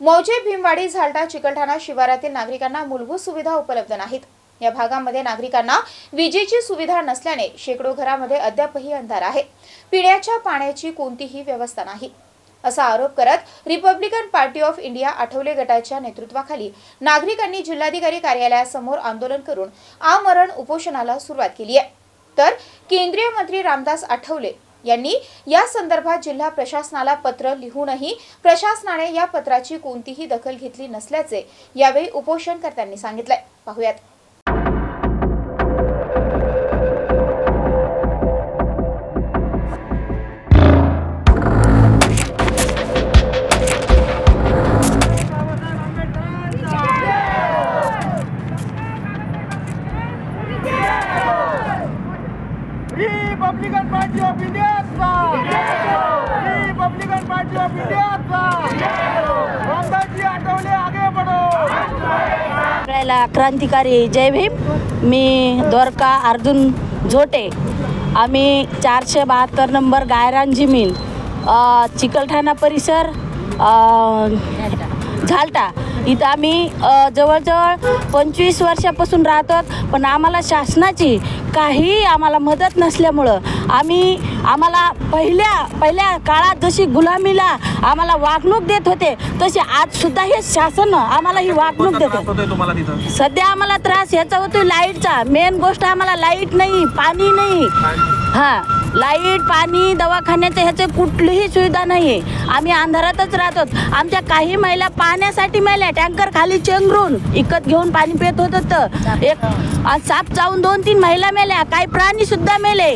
मौजे भीमवाडी झालटा चिकलठाणा शिवारातील नागरिकांना मूलभूत सुविधा उपलब्ध नाहीत. या भागामध्ये नागरिकांना विजेची सुविधा नसल्याने शेकडो घरामध्ये अद्यापही अंधार आहे. पिण्याच्या पाण्याची कोणतीही व्यवस्था नाही. असा आरोप करत Republican Party of India Athawale गटाच्या नेतृत्वाखाली नागरिकांनी जिल्हाधिकारी कार्यालयासमोर आंदोलन करून आमरण उपोषणाला सुरुवात केली आहे. तर केंद्रीय मंत्री रामदास आठवले यांनी या संदर्भात जिल्हा प्रशासनाला पत्र लिहूनही प्रशासनाने या पत्राची कोणतीही दखल घेतली नसल्याचे यावेळी उपोषणकर्त्यांनी सांगितलंय. पाहुयात. रिपब्लिकन पार्टी ऑफ इंडियाचा रिपब्लिकन पार्टी ऑफ इंडियाचा रामदासजी आठवले आगे बढो क्रांतिकारी जय भीम. मी द्वारका अर्जुन झोटे. आम्ही चारशे बहात्तर नंबर गायरान जमीन चिकलठाणा परिसर अ, झालटा इथं आम्ही जवळजवळ पंचवीस वर्षापासून राहतो पण आम्हाला शासनाची काही आम्हाला मदत नसल्यामुळं आम्ही आम्हाला पहिल्या पहिल्या काळात जशी गुलामीला आम्हाला वागणूक देत होते तसे आज सुद्धा हे शासन आम्हाला ही वागणूक देते. सध्या आम्हाला त्रास याचा होतो लाईटचा. मेन गोष्ट आम्हाला लाइट नाही पाणी नाही. हा. लाइट पाणी दवाखान्याचं ह्याचे कुठलीही सुविधा नाही आम्ही अंधारातच राहतो. आमच्या काही महिला पाण्यासाठी मेल्या टँकर खाली चेंगरून इकत घेऊन पाणी पित होत होतं. एक साप जाऊन दोन तीन महिला मेल्या. काही प्राणी सुद्धा मेले.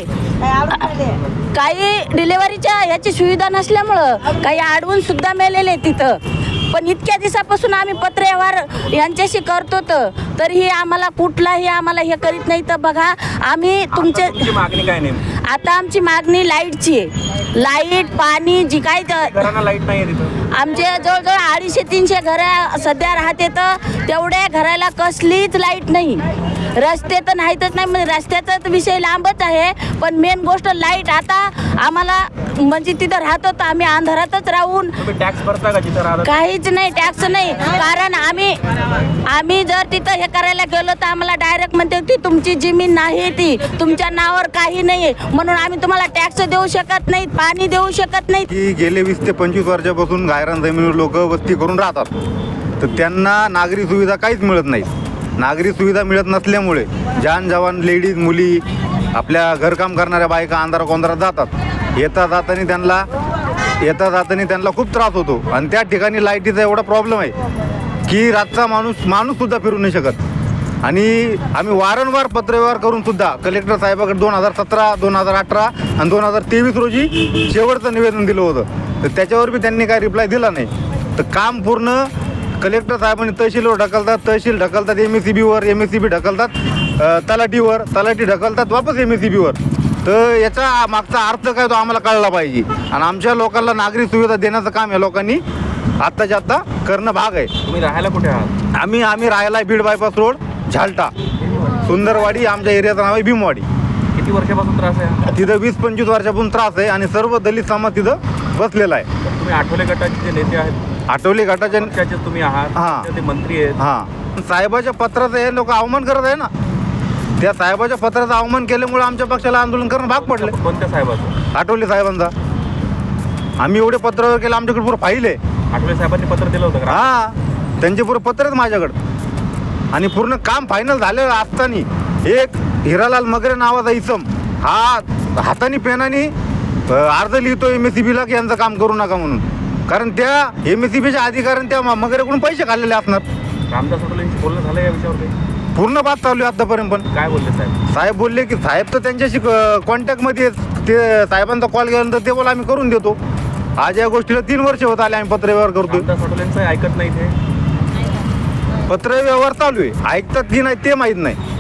काही डिलेवरीच्या याची सुविधा नसल्यामुळं काही आडवून सुद्धा मेलेले तिथं. पण इतक्या दिवसापासून आम्ही पत्रव्यवहार यांच्याशी करतो तर तरीही आम्हाला कुठलाही आम्हाला हे करीत नाही. तर बघा आम्ही तुमचे मागणी काय नाही आता आमची मागणी लाईटची आहे. लाइट पाणी जी काय तर लाइट नाही आमचे जवळजवळ अडीचशे तीनशे घरं सध्या राहते तर तेवढ्या घराला कसलीच लाइट नाही. रस्ते तर नाहीतच नाही म्हणजे रस्त्याचा तर विषय लांबच आहे. पण मेन गोष्ट लाइट आता आम्हाला म्हणजे तिथं राहतो तर आम्ही अंधारातच राहून काहीच नाही टॅक्स नाही. कारण आम्ही आम्ही जर तिथं हे करायला गेलो तर आम्हाला डायरेक्ट म्हणते ती तुमची जमीन नाही ती तुमच्या नावावर काही नाही म्हणून आम्ही तुम्हाला टॅक्स देऊ शकत नाही पाणी देऊ शकत नाही. गेले वीस ते पंचवीस वर्षापासून गायरान जमिनीवर लोक वस्ती करून राहतात. तर त्यांना नागरी सुविधा काहीच मिळत नाही नागरी सुविधा मिळत नसल्यामुळे जान जवान लेडीज मुली आपल्या घरकाम करणाऱ्या बायका आंधारा कोंधारात जातात. येता जाताना त्यांना येता जाताना त्यांना खूप त्रास होतो. आणि त्या ठिकाणी लाईटीचा एवढा प्रॉब्लेम आहे की रातचा माणूस माणूससुद्धा फिरू नाही शकत. आणि आम्ही वारंवार पत्रव्यवहार करून सुद्धा कलेक्टर साहेबाकडे दोन हजार सतरा दोन हजार अठरा आणि दोन हजार तेवीस रोजी शेवटचं निवेदन दिलं होतं. तर त्याच्यावर बी त्यांनी काही रिप्लाय दिला नाही. तर काम पूर्ण कलेक्टर साहेबांनी तहसीलवर ढकलतात तहसील ढकलतात एम एस सी बीवर एम एस सी बी ढकलतात अ, तलाठीवर तलाठी ढकलतात वापस एम एस सी बीवर तर याचा मागचा अर्थ काय तो आम्हाला कळला पाहिजे. आणि आमच्या लोकांना नागरी सुविधा देण्याचं काम या लोकांनी आत्ताच्या आत्ता करणं भाग आहे. तुम्ही राहायला कुठे आहात? आम्ही आम्ही राहायला बीड बायपास रोड झालटा. सुंदरवाडी आमच्या एरियाचं नाव आहे भीमवाडी. किती वर्षापासून त्रास आहे? तिथं वीस पंचवीस वर्षापासून त्रास आहे आणि सर्व दलित समाज तिथं बसलेला आहे. तुम्ही आठवले गटाचे जे नेते आहेत आठवले पक्षाचे तुम्ही आहात हा. ते मंत्री आहेत. हां. साहेबाच्या पत्राचं हे लोक अवमान करत आहे ना. त्या साहेबाच्या पत्राचा अवमान केल्यामुळे आमच्या पक्षाला आंदोलन करणं भाग पडले. कोणत्या साहेबाचं? आठवले साहेबांचा. आम्ही एवढे पत्र केलं आमच्याकडे पुरं फाईल आहे. आठवले साहेबांनी पत्र दिलं होतं का? हा. त्यांचे पुरं पत्र आहेत माझ्याकडं. आणि पूर्ण काम फायनल झालेलं असताना एक हिरालाल मगरे नावाचा इसम हा हाताने पेनाने अर्ज लिहितो एम एस सी बीला की यांचं काम करू नका म्हणून. कारण त्या एम एस सी बीच्या अधिकाऱ्याने त्या मगरेकडून पैसे खाल्लेले असणार. रामदास आठवलेंशी बोलणं झालं या विषयावर काही? पूर्ण बात चालू आहे आतापर्यंत पण. काय बोलले साहेब? साहेब बोलले की साहेब तर त्यांच्याशी कॉन्टॅक्टमध्ये. ते साहेबांचा कॉल केल्यानंतर ते बोला आम्ही करून देतो. आज या गोष्टीला तीन वर्ष होत आले आम्ही पत्रव्यवहार आठवलेंचं ऐकत नाही ते पत्रव्यवहार चालू आहे. ऐकतात की नाही ते माहीत नाही.